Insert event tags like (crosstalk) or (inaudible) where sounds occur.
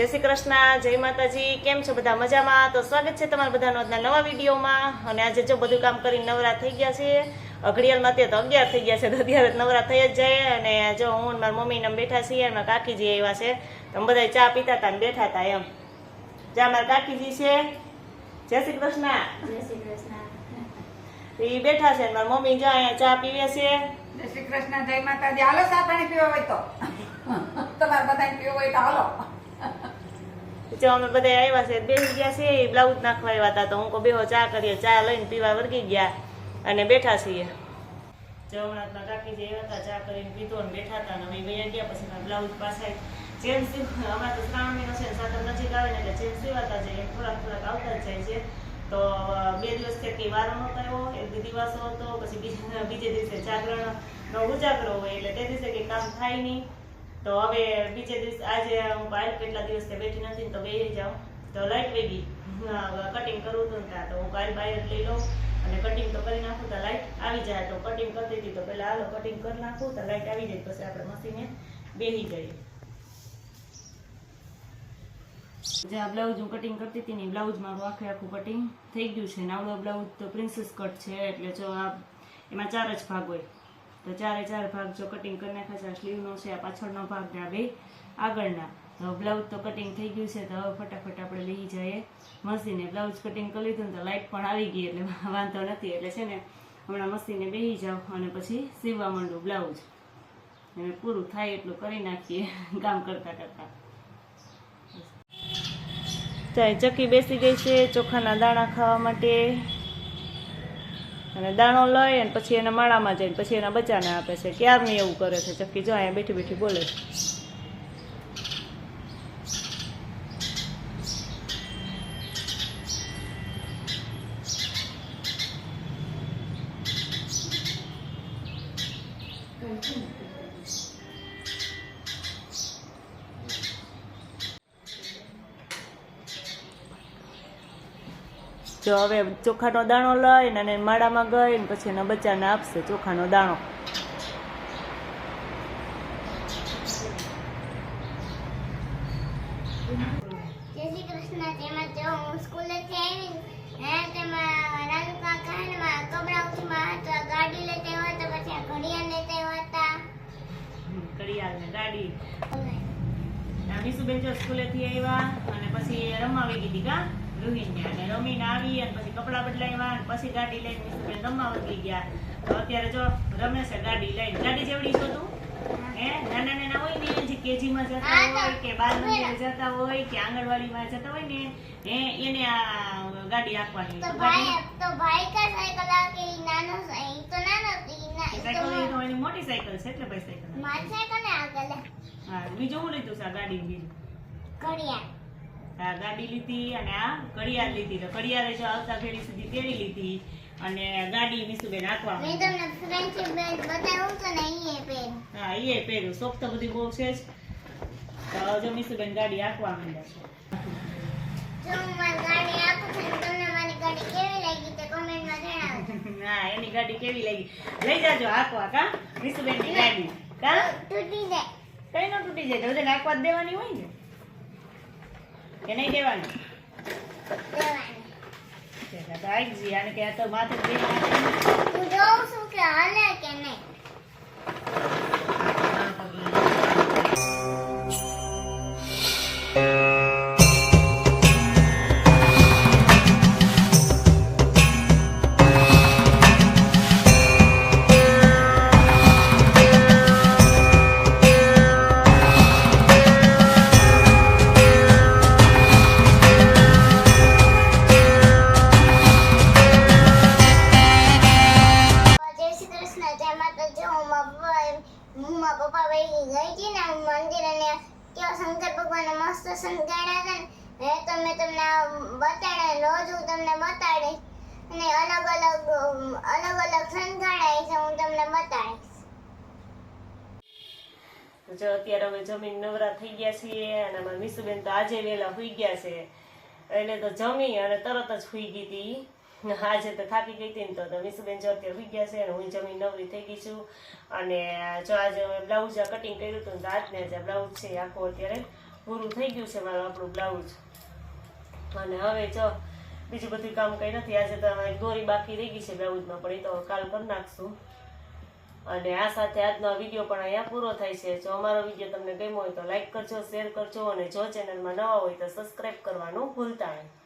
જય શ્રી કૃષ્ણ જય માતાજી કેમ છો બધા મજામાં? તો સ્વાગત છે તમારા બધાનો આજના નવા વિડીયોમાં. અને આજે જો બધું કામ કરીને નવરા થઈ ગયા છે અઘડિયાળમાં તે તો અગિયાર થઈ ગયા છે તો અત્યારે નવરા થઈ જ જાય. અને જો હું મારા મારી મમ્મી ને અમે બેઠા છીએ અને મારા કાકીજી આવ્યા છે તો બધા ચા પીતા હતા ને બેઠા હતા એમ. જ્યાં મારા કાકીજી છે. જય શ્રી કૃષ્ણ. જય શ્રી કૃષ્ણ. એ બેઠા છે ને મારી મમ્મી જો અહીંયા ચા પીવે છે. જય શ્રી કૃષ્ણ જય માતાજી. હાલો ચા પાણી પીવા હોય તો. તમારે બધાને પીવો હોય તો હાલો. જો અમે બધા આવ્યા છે બેસી ગયા છે, એ બ્લાઉઝ નાખવા આવ્યા હતા તો હું કહું, બેહો, ચા કરીએ. ચા લઈને પીવા વર્ગી ગયા અને બેઠા છીએ. જો હમણાં આવ્યા હતા, ચા કરીને પીધો અને બેઠા હતા અને અમે વયા ગયા પછી મારા બ્લાઉઝ પાસે સીવ અમારે તો શ્રાવણ મહિનો છે ને નજીક આવે ને એટલે ચેન સીવાતા જાય એમ થોડાક થોડાક આવતા જ જાય છે. તો બે દિવસ થકી વારો નહોતો આવ્યો હતો, પછી બીજે દિવસે જાગરણ નો ઉજાગરો હોય એટલે તે દિવસે કંઈ કામ થાય નહીં. તો હવે બીજે દિવસ આજે હું બહાર કેટલા દિવસથી બેઠી નથી તો બેસી જાઉં. તો લાઈટ વેગી કટિંગ કરવું હતું ત્યાં. તો હું કાલ બહાર લઈ લઉં. અને કટિંગ તો કરી નાખું, તો લાઈટ આવી જાય. તો કટિંગ કરતી હતી તો પહેલાં હાલો કટિંગ કરી નાખું, તો લાઈટ આવી જાય. પછી આપણે મશીને બેસી જઈએ. જે આ બ્લાઉઝ હું કટિંગ કરતી હતી ને બ્લાઉઝ મારું આખે આખું કટિંગ થઈ ગયું છે. નાવડો બ્લાઉઝ તો પ્રિન્સેસ કટ છે. એટલે જો આ એમાં ચાર જ ભાગ હોય. તો ચારે ચાર ભાગ જો કટિંગ કરી નાખ્યા છે, આ સ્લીવનો છે, આ પાછળનો ભાગ ને આ બે આગળના. તો બ્લાઉઝ તો કટિંગ થઈ ગયું છે, તો હવે ફટાફટ આપણે લઈ જઈએ. મશીને બ્લાઉઝ કટિંગ કરી લીધું ને તો લાઇટ પણ આવી ગઈ એટલે (laughs) વાંધો નથી. એટલે છે ને, હમણાં મશીને બેસી જાઉં અને પછી સીવવા માંડું બ્લાઉઝ અને પૂરું થાય એટલું કરી નાખીએ (laughs) કામ કરતાં કરતાં. ચાય ચક્કી બેસી ગઈ છે ચોખાના દાણા ખાવા માટે. અને દાણો લઈ અને પછી એના માળામાં જઈને પછી એના બચ્ચાને આપે છે. ક્યારની એવું કરે છે? ચક્કી જો અહીંયા બેઠી બેઠી બોલે છે. જો હવે ચોખાનો દાણો લઈને અને માળામાં ગઈ ને પછી એના બચ્ચાને આપશે ચોખાનો દાણો. ગાડી સ્કૂલેથી આવ્યા અને પછી રમાવી દીધી કા? રૂહીને અને રમીને આવી અને પછી કપડાં બદલાવ્યા અને પછી ગાડી લઈને મિસ્ત્રી રમવા વગી ગયા. તો અત્યારે જો રમે છે ગાડી લઈને. ગાડી જેવડી છો તું? હે? નાના નાના હોય ને જે કેજીમાં જતા હોય કે બાલ મંદિરે જતા હોય કે આંગણવાડીમાં જતા હોય ને હે? એને આ ગાડી આપવાની તો તો ભાઈ તો ભાઈ કા સાયકલ આ કે નાનો છે? તો નાનો તો સાયકલ એની મોટી સાયકલ છે એટલે ભાઈ સાયકલ મારી સાયકલ ને આગળ. હા બીજું હું લીધું છે ગાડી બીજું? ઘડિયાળ. આ ગાડી લીધી અને આ ઘડિયાળ લીધી. તો ઘડિયાળે જો આવતા ઘડી સુધી પહેરી લીધી અને ગાડી મિસુબેન આંકવા મેં તમને ફ્રેન્ડશિપ બેલ્ટ બતાવું તો ને ઈ એ પહેર્યું. હા એ પહેર્યું. શોખ તો બધી બહુ છે જ. તો જો મિસુબેન ગાડી આંકવા માંડ્યા છે. જો મારી ગાડી આપું છું તમને મારી ગાડી કેવી લાગી તે કોમેન્ટમાં જણાવજો. હા એની ગાડી કેવી લાગી? લઈ જાજો આંકવા કા? મીસુબેનની ગાડી. કા? તૂટી જાય. કઈ ન તૂટી જાય? તો નાખવા જ દેવાની હોય ને. કે નહીં દેવાનું દેવાની જી આને કે આ તો માથે બે હું જોઉં છું કે હાલે કે નહીં. શંકર ભગવાનના મસ્ત સંગાડ્યા હતા ને, એ તો તમને બતાડે, રોજ હું તમને બતાડીશ. અને અલગ અલગ અલગ અલગ સંગાડાય છે, હું તમને બતાડીશ. જો અત્યારે અમે જમીન નવરા થઈ ગયા છીએ, અને અમારા તો આજે વહેલા સુઈ ગયા છે. એટલે તો જમી અને તરત જ સુઈ ગઈ હતી. (laughs) આજે તો થાકી ગઈ હતી ને તો વિશુબેન જો અત્યારે સુઈ ગયા છે અને હું જમીન નવરી થઈ ગઈ છું. અને જો આજે બ્લાઉઝ કટિંગ કર્યું હતું તો આજને આજે બ્લાઉઝ છે આખું અત્યારે પૂરું થઈ ગયું છે મારું આપણું બ્લાઉઝ. અને હવે જો બીજું બધું કામ કંઈ નથી. આજે તો દોરી બાકી રહી ગઈ છે બ્લાઉઝમાં, પણ એ તો કાલ કરી નાખશું. અને આ સાથે આજનો વીડિયો પણ અહીંયા પૂરો થાય છે. જો અમારો વીડિયો તમને ગમ્યો હોય તો લાઇક કરજો, શેર કરજો અને જો ચેનલમાં નવા હોય તો સબસ્ક્રાઈબ કરવાનું ભૂલતા નહીં.